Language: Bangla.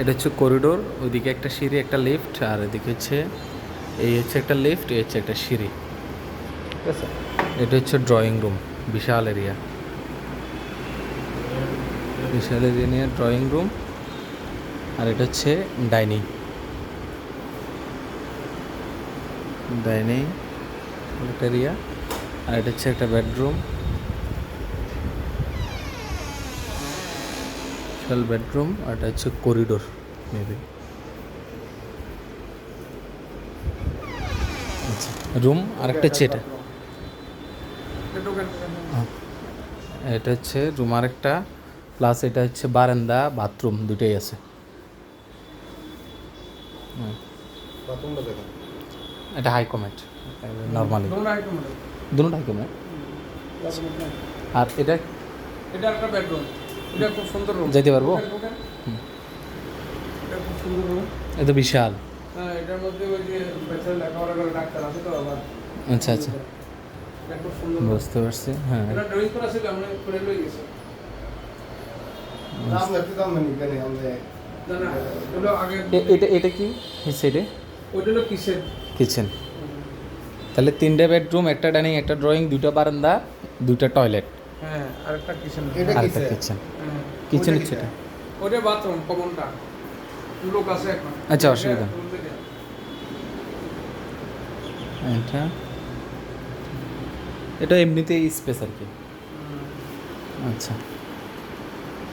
এটা হচ্ছে করিডোর ওইদিকে একটা সিঁড়ি, একটা লিফট আর এদিকে হচ্ছে, এই হচ্ছে একটা লিফট এই হচ্ছে একটা সিঁড়ি। ঠিক আছে? এটা হচ্ছে ড্রয়িং রুম বিশাল এরিয়া বিশাল এরিয়া নিয়ে ড্রয়িং রুম আর এটা হচ্ছে ডাইনিং ডাইনিং একটা এরিয়া আর এটা হচ্ছে একটা বেডরুম বেডরুম আর এটা হচ্ছে করিডোর মেবি আচ্ছা রুম আর একটা হচ্ছে এটা। হ্যাঁ। এটা হচ্ছে রুম আর একটা প্লাস এটা হচ্ছে বারান্দা বাথরুম দুটোই আছে। এটা হাই কমেন্ট নর্মালি দুটো হাই কমেন্ট আর এটা? এটা একটা বেডরুম এটা খুব সুন্দর রুম যেতে পারব। এটা খুব সুন্দর রুম এটা বিশাল। হ্যাঁ এটার মধ্যে ওই যে বাচ্চারা লেখাপড়া করে ডাক্তার আছে তো আবার। আচ্ছা আচ্ছা। বুঝতে পারছি হ্যাঁ। এটা ড্রয়িং করা ছিল আমরা করে লই গেছি। দাম একটু দাম নেই কেন? আমরা না না আগে এটা এটা কি? হলো কিচেন তাহলে তিনটে বেডরুম একটা ডাইনিং একটা ড্রয়িং দুটো বারান্দা দুটো টয়লেট হ্যাঁ আরেকটা কিচেন এটা আর একটা কিচেন কিচেন ওইটা হচ্ছে এটা ওইটা বাথরুম কমনটা লোক আছে এখন। আচ্ছা, অসুবিধা। এটা এটা এমনিতেই স্পেস আর কি আচ্ছা।